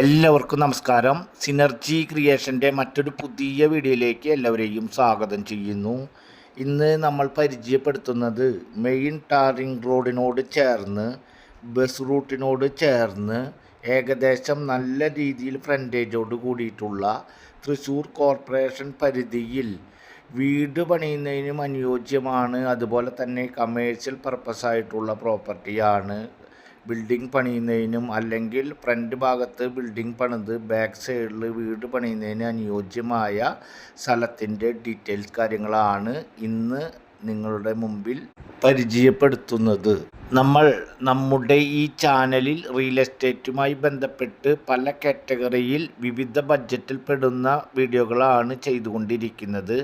എല്ലാവർക്കും നമസ്കാരം. സിനർജി ക്രിയേഷന്റെ മറ്റൊരു പുതിയ വീഡിയോയിലേക്ക് എല്ലാവരെയും സ്വാഗതം ചെയ്യുന്നു. ഇന്ന് നമ്മൾ പരിചയപ്പെടുത്തുന്നത് മെയിൻ ടാറിംഗ് റോഡിനോട് ചേർന്ന് ബസ് റൂട്ടിനോട് ചേർന്ന് ഏകദേശം നല്ല രീതിയിൽ ഫ്രണ്ടേജോട് കൂടിയിട്ടുള്ള തൃശ്ശൂർ കോർപ്പറേഷൻ പരിധിയിൽ വീട് പണിയുന്നതിനും അനുയോജ്യമാണ്. അതുപോലെ തന്നെ കമേഴ്ഷ്യൽ പർപ്പസായിട്ടുള്ള പ്രോപ്പർട്ടിയാണ് ബിൽഡിംഗ് പണിയുന്നതിനും അല്ലെങ്കിൽ ഫ്രണ്ട് ഭാഗത്ത് ബിൽഡിംഗ് പണിത് ബാക്ക് സൈഡിൽ വീട് പണിയുന്നതിന് അനുയോജ്യമായ സ്ഥലത്തിന്റെ ഡീറ്റെയിൽസ് കാര്യങ്ങളാണ് ഇന്ന് നിങ്ങളുടെ മുമ്പിൽ പരിചയപ്പെടുത്തുന്നത്. നമ്മൾ നമ്മുടെ ഈ ചാനലിൽ റിയൽ എസ്റ്റേറ്റുമായി ബന്ധപ്പെട്ട് പല കാറ്റഗറിയിൽ വിവിധ ബഡ്ജറ്റിൽ പെടുന്ന വീഡിയോകളാണ് ചെയ്തുകൊണ്ടിരിക്കുന്നത്.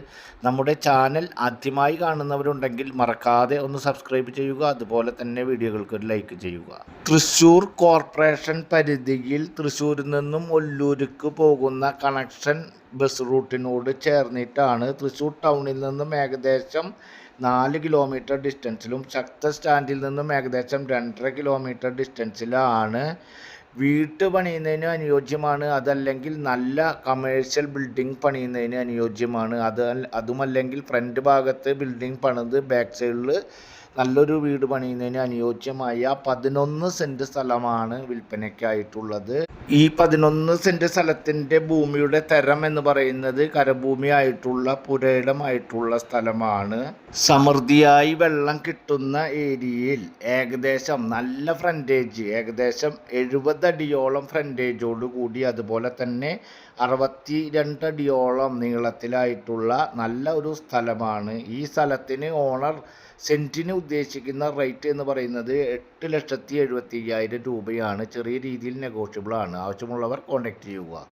നമ്മുടെ ചാനൽ ആദ്യമായി കാണുന്നവരുണ്ടെങ്കിൽ മറക്കാതെ ഒന്ന് സബ്സ്ക്രൈബ് ചെയ്യുക. അതുപോലെ തന്നെ വീഡിയോകൾക്ക് ഒരു ലൈക്ക് ചെയ്യുക. തൃശ്ശൂർ കോർപ്പറേഷൻ പരിധിയിൽ തൃശ്ശൂരിൽ നിന്നും ഒല്ലൂർക്ക് പോകുന്ന കണക്ഷൻ ബസ് റൂട്ടിനോട് ചേർന്നിട്ടാണ് തൃശ്ശൂർ ടൗണിൽ നിന്നും ഏകദേശം നാല് കിലോമീറ്റർ ഡിസ്റ്റൻസിലും ശക്ത സ്റ്റാൻഡിൽ നിന്നും ഏകദേശം രണ്ടര കിലോമീറ്റർ ഡിസ്റ്റൻസിലാണ് വീട്ട് പണിയുന്നതിന് അനുയോജ്യമാണ് അതല്ലെങ്കിൽ നല്ല കമേഴ്ഷ്യൽ ബിൽഡിംഗ് പണിയുന്നതിന് അനുയോജ്യമാണ്. അത് അതുമല്ലെങ്കിൽ ഫ്രണ്ട് ഭാഗത്ത് ബിൽഡിംഗ് പണിത് ബാക്ക് സൈഡിൽ നല്ലൊരു വീട് പണിയുന്നതിന് അനുയോജ്യമായ പതിനൊന്ന് സെന്റ് സ്ഥലമാണ് വിൽപ്പനയ്ക്കായിട്ടുള്ളത്. ഈ പതിനൊന്ന് സെന്റ് സ്ഥലത്തിന്റെ ഭൂമിയുടെ തരം എന്ന് പറയുന്നത് കരഭൂമി ആയിട്ടുള്ള പുരയിടമായിട്ടുള്ള സ്ഥലമാണ്. സമൃദ്ധിയായി വെള്ളം കിട്ടുന്ന ഏരിയയിൽ ഏകദേശം നല്ല ഫ്രണ്ടേജ് ഏകദേശം എഴുപതടിയോളം ഫ്രണ്ടേജോട് കൂടി അതുപോലെ തന്നെ അറുപത്തി രണ്ടടിയോളം നീളത്തിലായിട്ടുള്ള നല്ല ഒരു സ്ഥലമാണ്. ഈ സ്ഥലത്തിന് ഓണർ സെന്റിന് ഉദ്ദേശിക്കുന്ന റേറ്റ് എന്ന് പറയുന്നത് എട്ട് ലക്ഷത്തി എഴുപത്തി അയ്യായിരം രൂപയാണ്. ചെറിയ രീതിയിൽ നെഗോഷ്യബിൾ ആണ്. ആവശ്യമുള്ളവർ കോൺടാക്റ്റ് ചെയ്യുക.